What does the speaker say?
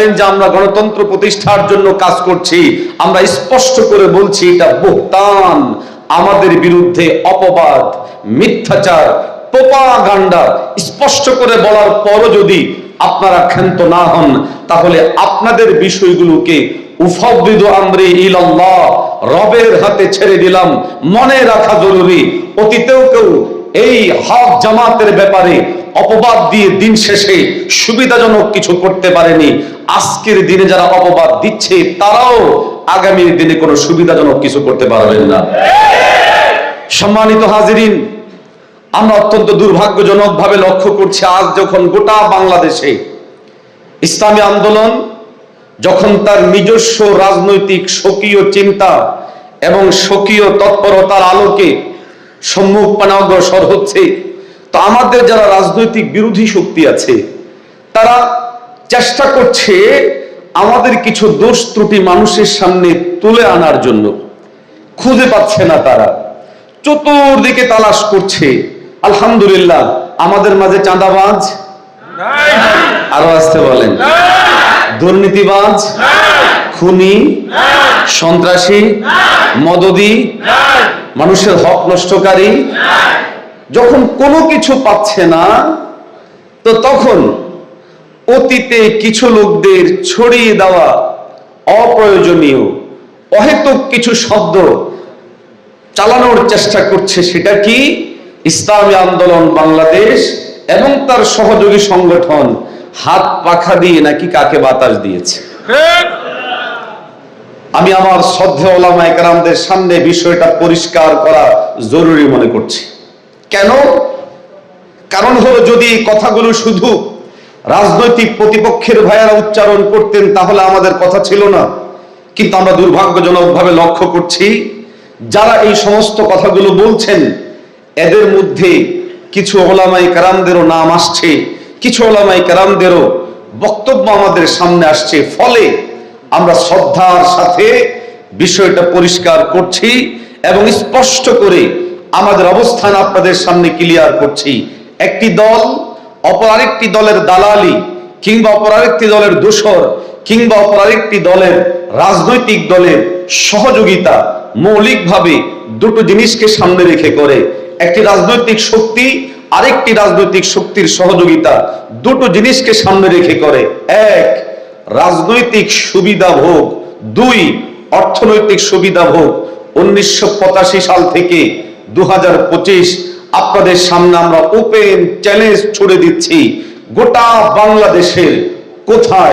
যে আমরা গণতন্ত্র প্রতিষ্ঠার জন্য কাজ করছি, আমরা স্পষ্ট করে বলছি এটা আমাদের বিরুদ্ধে অপবাদ, মিথ্যাচার স্পষ্ট করে বলার পরও যদি আপনারা ক্ষান্ত না হন, তাহলে আপনাদের বিষয়গুলোকে উফাবিদ আমরে ইলাল্লাহ, রবের হাতে ছেড়ে দিলাম। মনে রাখা জরুরি, অতীতেও কেউ এই হক জামাতের ব্যাপারে অপবাদ দিয়ে দিন শেষে সুবিধাজনক কিছু করতে পারেনি। আজকের দিনে যারা অপবাদ দিচ্ছে, তারাও আগামী দিনে কোনো সুবিধাজনক কিছু করতে পারবেন না। সম্মানিত হাজিরিন, আমরা অত্যন্ত দুর্ভাগ্যজনক ভাবে লক্ষ্য করছি, আজ যখন গোটা বাংলাদেশে ইসলামী আন্দোলন, যখন তার নিজস্ব রাজনৈতিক স্বকীয় চিন্তা এবং স্বকীয় তৎপরতার আলোকে সম্মুখ পানে অগ্রসর হচ্ছে। তো আমাদের যারা রাজনৈতিক বিরোধী শক্তি আছে, তারা চেষ্টা করছে আমাদের কিছু দোষ ত্রুটি মানুষের সামনে তুলে আনার জন্য। খুঁজে পাচ্ছে না তারা। চতুর্দিকে তালাশ করছে। আলহামদুলিল্লাহ, আমাদের মাঝে চাঁদাবাজ। আরও আসতে বলেন। দুর্নীতিবাজ। খুনি। সন্ত্রাসী। মদদি। মানুষের হক নষ্টকারী? যখন কোনো কিছু পাচ্ছে না, তো তখন অতীতে কিছু লোকদের ছড়িয়ে দেওয়া অপ্রয়োজনীয়, অহেতুক কিছু শব্দ চালানোর চেষ্টা করছে সেটা কি? ইসলামী আন্দোলন বাংলাদেশ এবং তার সহযোগী সংগঠন হাত পাখা দিয়ে নাকি কাকে বাতাস দিয়েছে? আমি আমার শ্রদ্ধেয় ওলামা একরামদের সামনে বিষয়টা পরিষ্কার করা জরুরি মনে করছি। কেন? কারণ হলো যদি কথাগুলো শুধু রাজনৈতিক প্রতিপক্ষের ভাইয়ারা উচ্চারণ করতেন, তাহলে আমাদের কথা ছিল না। কিন্তু আমরা দুর্ভাগ্যজনকভাবে লক্ষ্য করছি, যারা এই সমস্ত কথাগুলো বলছেন, এদের মধ্যে কিছু ওলামাই কারামদেরও নাম আসছে, কিছু ওলামাই কারামদেরও বক্তব্য আমাদের সামনে আসছে। ফলে আমরা শ্রদ্ধার সাথে বিষয়টা পরিষ্কার করছি এবং স্পষ্ট করে আমাদের অবস্থান আপনাদের সামনে ক্লিয়ার করছি। একটি দল, অপর আরেকটি দলের দালালি, কিংবা অপর আরেকটি দলের দোসর কিংবা অপর আরেকটি দলের রাজনৈতিক দলের সহযোগিতা মৌলিকভাবে দুটো জিনিসকে সামনে রেখে করে। একটি রাজনৈতিক শক্তি, আরেকটি রাজনৈতিক শক্তির সহযোগিতা দুটো জিনিসকে সামনে রেখে করে। এক রাজনৈতিক সুবিধা ভোগ, দুই, অর্থনৈতিক সুবিধা ভোগ। উনিশশো পঁচাশি সাল থেকে দু হাজার পঁচিশ আপনাদের সামনে আমরা ওপেন চ্যালেঞ্জ ছুড়ে দিচ্ছি। গোটা বাংলাদেশের কোথায়